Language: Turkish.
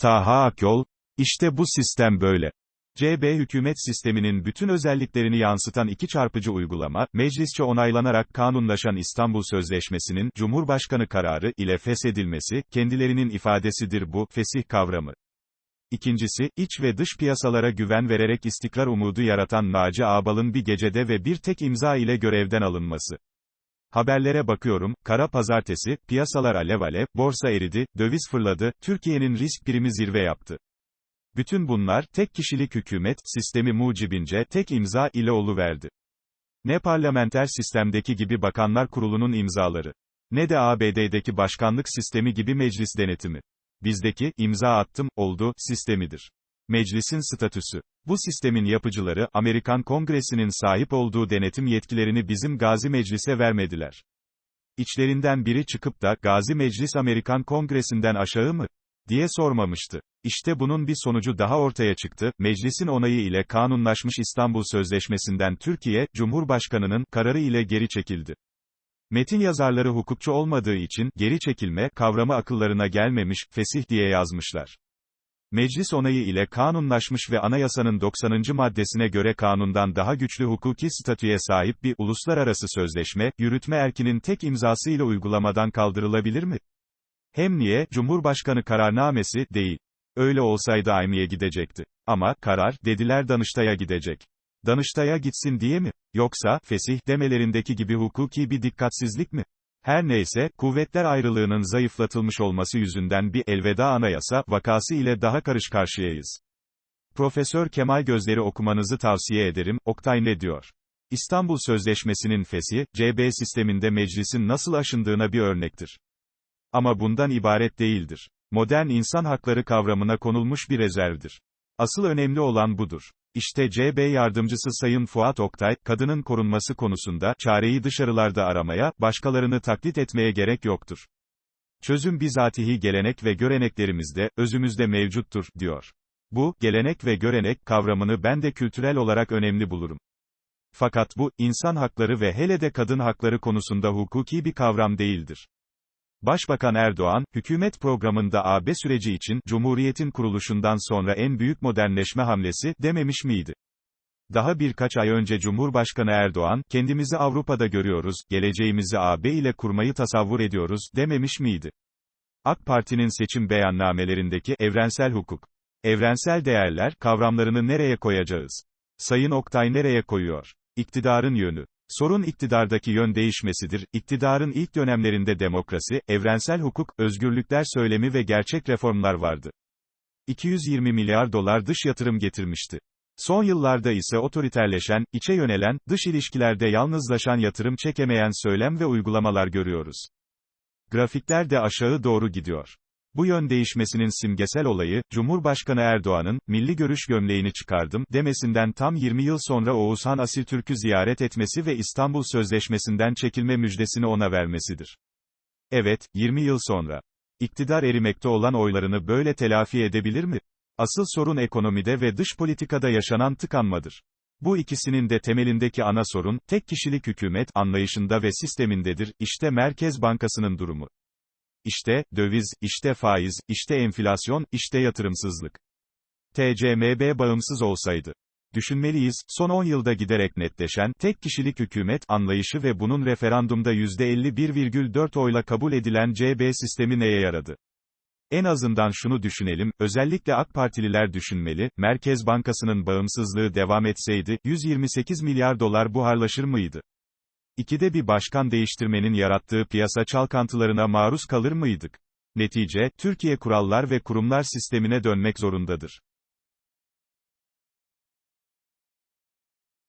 Taha Akyol, işte bu sistem böyle. CB hükümet sisteminin bütün özelliklerini yansıtan iki çarpıcı uygulama, meclisçe onaylanarak kanunlaşan İstanbul Sözleşmesi'nin, Cumhurbaşkanı kararı ile feshedilmesi, kendilerinin ifadesidir bu, fesih kavramı. İkincisi, iç ve dış piyasalara güven vererek istikrar umudu yaratan Naci Ağbal'ın bir gecede ve bir tek imza ile görevden alınması. Haberlere bakıyorum, kara pazartesi, piyasalar alev alev, borsa eridi, döviz fırladı, Türkiye'nin risk primi zirve yaptı. Bütün bunlar, tek kişilik hükümet, sistemi mucibince, tek imza ile oluverdi. Ne parlamenter sistemdeki gibi bakanlar kurulunun imzaları. Ne de ABD'deki başkanlık sistemi gibi meclis denetimi. Bizdeki, imza attım, oldu, sistemidir. Meclisin statüsü. Bu sistemin yapıcıları, Amerikan Kongresi'nin sahip olduğu denetim yetkilerini bizim Gazi Meclis'e vermediler. İçlerinden biri çıkıp da, Gazi Meclis Amerikan Kongresi'nden aşağı mı? diye sormamıştı. İşte bunun bir sonucu daha ortaya çıktı, meclisin onayı ile kanunlaşmış İstanbul Sözleşmesi'nden Türkiye, Cumhurbaşkanı'nın kararı ile geri çekildi. Metin yazarları hukukçu olmadığı için, geri çekilme, kavramı akıllarına gelmemiş, fesih diye yazmışlar. Meclis onayı ile kanunlaşmış ve anayasanın 90. maddesine göre kanundan daha güçlü hukuki statüye sahip bir uluslararası sözleşme, yürütme erkinin tek imzasıyla uygulamadan kaldırılabilir mi? Hem niye, Cumhurbaşkanı kararnamesi, değil. Öyle olsaydı AYMİ'ye gidecekti. Ama, karar, dediler Danıştay'a gidecek. Danıştay'a gitsin diye mi? Yoksa, fesih demelerindeki gibi hukuki bir dikkatsizlik mi? Her neyse, kuvvetler ayrılığının zayıflatılmış olması yüzünden bir elveda anayasa vakası ile daha karış karşıyayız. Profesör Kemal Gözleri okumanızı tavsiye ederim, Oktay ne diyor? İstanbul Sözleşmesi'nin fesi, CB sisteminde meclisin nasıl aşındığına bir örnektir. Ama bundan ibaret değildir. Modern insan hakları kavramına konulmuş bir rezervdir. Asıl önemli olan budur. İşte CB yardımcısı Sayın Fuat Oktay, kadının korunması konusunda, çareyi dışarılarda aramaya, başkalarını taklit etmeye gerek yoktur. Çözüm bizatihi gelenek ve göreneklerimizde, özümüzde mevcuttur, diyor. Bu, gelenek ve görenek kavramını ben de kültürel olarak önemli bulurum. Fakat bu, insan hakları ve hele de kadın hakları konusunda hukuki bir kavram değildir. Başbakan Erdoğan, hükümet programında AB süreci için, Cumhuriyet'in kuruluşundan sonra en büyük modernleşme hamlesi, dememiş miydi? Daha birkaç ay önce Cumhurbaşkanı Erdoğan, kendimizi Avrupa'da görüyoruz, geleceğimizi AB ile kurmayı tasavvur ediyoruz, dememiş miydi? AK Parti'nin seçim beyannamelerindeki, evrensel hukuk, evrensel değerler, kavramlarını nereye koyacağız? Sayın Oktay nereye koyuyor? İktidarın yönü. Sorun iktidardaki yön değişmesidir. İktidarın ilk dönemlerinde demokrasi, evrensel hukuk, özgürlükler söylemi ve gerçek reformlar vardı. 220 milyar dolar dış yatırım getirmişti. Son yıllarda ise otoriterleşen, içe yönelen, dış ilişkilerde yalnızlaşan yatırım çekemeyen söylem ve uygulamalar görüyoruz. Grafikler de aşağı doğru gidiyor. Bu yön değişmesinin simgesel olayı, Cumhurbaşkanı Erdoğan'ın, milli görüş gömleğini çıkardım, demesinden tam 20 yıl sonra Oğuzhan Asiltürk'ü ziyaret etmesi ve İstanbul Sözleşmesi'nden çekilme müjdesini ona vermesidir. Evet, 20 yıl sonra. İktidar erimekte olan oylarını böyle telafi edebilir mi? Asıl sorun ekonomide ve dış politikada yaşanan tıkanmadır. Bu ikisinin de temelindeki ana sorun, tek kişilik hükümet anlayışında ve sistemindedir, işte Merkez Bankası'nın durumu. İşte, döviz, işte faiz, işte enflasyon, işte yatırımsızlık. TCMB bağımsız olsaydı. Düşünmeliyiz, son 10 yılda giderek netleşen, tek kişilik hükümet, anlayışı ve bunun referandumda %51,4 oyla kabul edilen CB sistemi neye yaradı? En azından şunu düşünelim, özellikle AK Partililer düşünmeli, Merkez Bankası'nın bağımsızlığı devam etseydi, 128 milyar dolar buharlaşır mıydı? İkide bir başkan değiştirmenin yarattığı piyasa çalkantılarına maruz kalır mıydık? Netice, Türkiye kurallar ve kurumlar sistemine dönmek zorundadır.